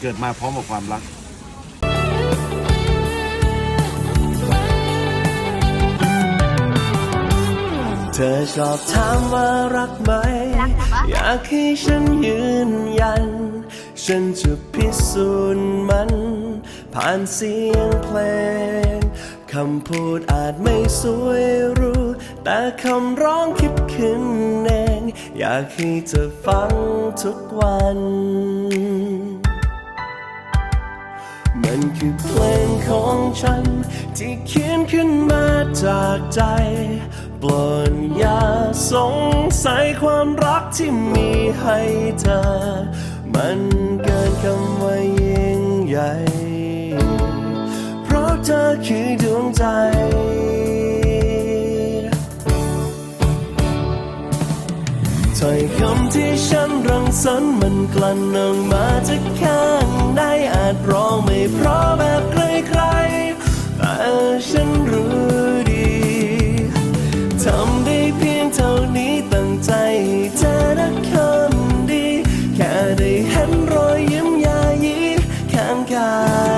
เกิดมาพร้อมกับความรักเธอชอบถามว่ารักไหม อยากให้ฉันยืนยัน ฉันจะพิสูจน์มัน ผ่านเสียงเพลง คำพูดอาจไม่สวยหรู้ แต่คำร้องคิดขึ้นเอง อยากให้เธอฟังทุกวัน มันคือเพลงของฉัน ที่เขียนขึ้นมาจากใจปลดอย่าสงสัยความรักที่มีให้เธอ มันเกินคำว่ายิ่งใหญ่ เพราะเธอคือดวงใจถ้อยคำที่ฉันรังสรรค์มันกลั่นออกมาจากข้างในอา จร้องไม่เพราะแบบใครๆแต่ฉันรู้ดีทำได้เพียงเท่านี้ตั้งใจจะรักคนดี แค่ได้เห็นรอยยิ้มยายีข้างกาย